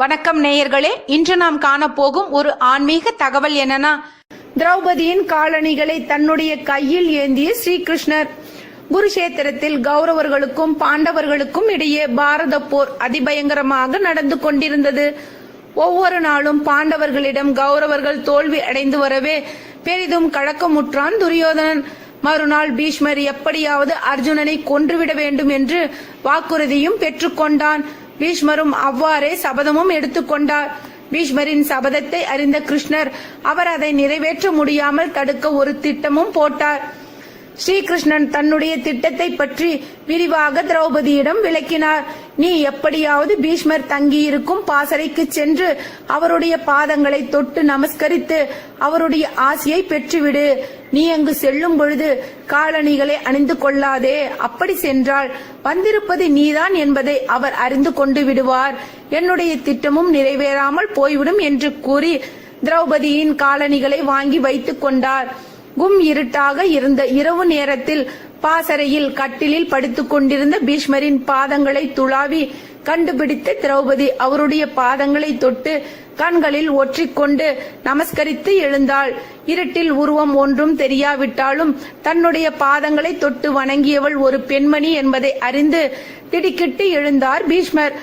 வணக்கம் நேயர்களே இன்று நாம் காணப்போகும் ஒரு ஆன்மீக தகவல் என்னன்னா திரௌபதியின் காலணிகளை தன்னுடைய கையில் ஏந்திய ஸ்ரீகிருஷ்ணர். குருஷேத்திரத்தில் கௌரவர்களுக்கும் பாண்டவர்களுக்கும் இடையே பாரத போர் அதிபயங்கரமாக நடந்து கொண்டிருந்தது. ஒவ்வொரு நாளும் பாண்டவர்களிடம் கௌரவர்கள் தோல்வி அடைந்து வரவே பெரிதும் கழக்கமுற்றான் துரியோதனன். மறுநாள் பீஷ்மர் எப்படியாவது அர்ஜுனனை கொன்றுவிட வேண்டும் என்று வாக்குறுதியும் பெற்றுக்கொண்டான். பீஷ்மரும் அவ்வாறே சபதமும் எடுத்துக்கொண்டார் பீஷ்மரின் சபதத்தை அறிந்த கிருஷ்ணர் அவர் அதை நிறைவேற்ற முடியாமல் தடுக்க ஒரு திட்டமும் போட்டார். ஸ்ரீகிருஷ்ணன் தன்னுடைய திட்டத்தை பற்றி விரிவாக திரௌபதியிடம் விளக்கினார். நீ எப்படியாவது பீஷ்மர் தங்கியிருக்கும் பாசறைக்கு சென்று அவருடைய பாதங்களை தொட்டு நமஸ்கரித்து அவருடைய ஆசையை பெற்றுவிடு. நீ அங்கு செல்லும் பொழுது காலணிகளை அணிந்து கொள்ளாதே. அப்படி சென்றால் வந்திருப்பது நீதான் என்பதை அவர் அறிந்து கொண்டு விடுவார். என்னுடைய திட்டமும் நிறைவேறாமல் போய்விடும் என்று கூறி திரௌபதியின் காலணிகளை வாங்கி வைத்துக் கொண்டார். கும் இருட்டாக இருந்த இரவு நேரத்தில் பாசறையில் கட்டிலில் படுத்துக் கொண்டிருந்த பீஷ்மரின் பாதங்களை துளாவி கண்டுபிடித்த திரௌபதி அவருடைய பாதங்களை தொட்டு கண்களில் ஒற்றிக்கொண்டு நமஸ்கரித்து எழுந்தாள். இருட்டில் உருவம் ஒன்றும் தெரியாவிட்டாலும் தன்னுடைய பாதங்களை தொட்டு வணங்கியவள் ஒரு பெண்மணி என்பதை அறிந்து திடுக்கிட்டு எழுந்தார் பீஷ்மர்.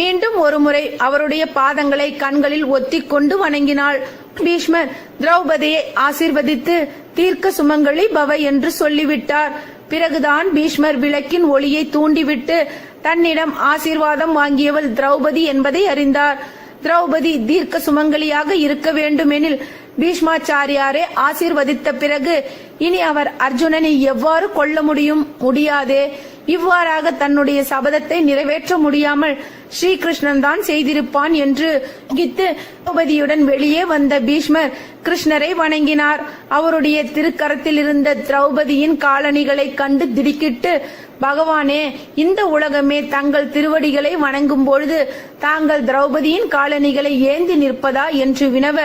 மீண்டும் ஒருமுறை அவருடைய பாதங்களை கண்களில் ஒத்திக்கொண்டு வணங்கினாள். பீஷ்மர் திரௌபதியை ஆசீர்வதித்து தீர்க்க சுமங்கலி பவ என்று சொல்லிவிட்டார். பிறகுதான் பீஷ்மர் விளக்கின் ஒளியை தூண்டிவிட்டு தன்னிடம் ஆசீர்வாதம் வாங்கியவள் திரௌபதி என்பதை அறிந்தார். திரௌபதி தீர்க்க சுமங்கலியாக இருக்க வேண்டுமெனில் பீஷ்மாச்சாரியாரே ஆசீர்வதித்த பிறகு இனி அவர் அர்ஜுனனை எவ்வாறு கொல்ல முடியும்? முடியாதே. இவ்வாறாக தன்னுடைய சபதத்தை நிறைவேற்ற முடியாமல் ஸ்ரீகிருஷ்ணன் தான் செய்திருப்பான் என்று கித்து திரௌபதியுடன் வெளியே வந்த பீஷ்மர் கிருஷ்ணரை வணங்கினார். அவருடைய திருக்கரத்தில் இருந்த திரௌபதியின் காலணிகளை கண்டு திடுக்கிட்டு பகவானே இந்த உலகமே தங்கள் திருவடிகளை வணங்கும் பொழுது தாங்கள் திரௌபதியின் காலணிகளை ஏந்தி நிற்பதா? என்று வினவ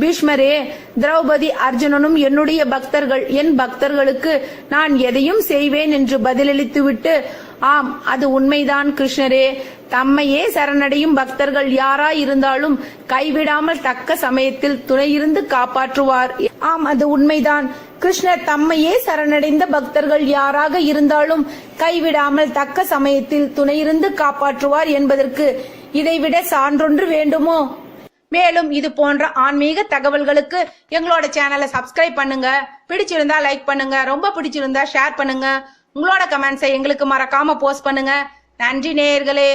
பீஷ்மரே திரௌபதி அர்ஜுனனும் என்னுடைய பக்தர்கள் என் பக்தர்களுக்கு நான் எதையும் செய்வேன் என்று பதிலளித்துவிட்டு ஆம் அது உண்மைதான் கிருஷ்ணரே. தம்மையே சரணடையும் பக்தர்கள் யாராயிருந்தாலும் கைவிடாமல் தக்க சமயத்தில் துணையிருந்து காப்பாற்றுவார். ஆம் அது உண்மைதான். கிருஷ்ணர் தம்மையே சரணடைந்த பக்தர்கள் யாராக இருந்தாலும் கைவிடாமல் தக்க சமயத்தில் துணையிருந்து காப்பாற்றுவார் என்பதற்கு இதைவிட சான்றொன்று வேண்டுமோ? மேலும் இது போன்ற ஆன்மீக தகவல்களுக்கு எங்களோட சேனலை சப்ஸ்கிரைப் பண்ணுங்க. பிடிச்சிருந்தா லைக் பண்ணுங்க. ரொம்ப பிடிச்சிருந்தா ஷேர் பண்ணுங்க. உங்களோட கமெண்ட்ஸை எங்களுக்கு மறக்காம போஸ்ட் பண்ணுங்க. நன்றி நேயர்களே.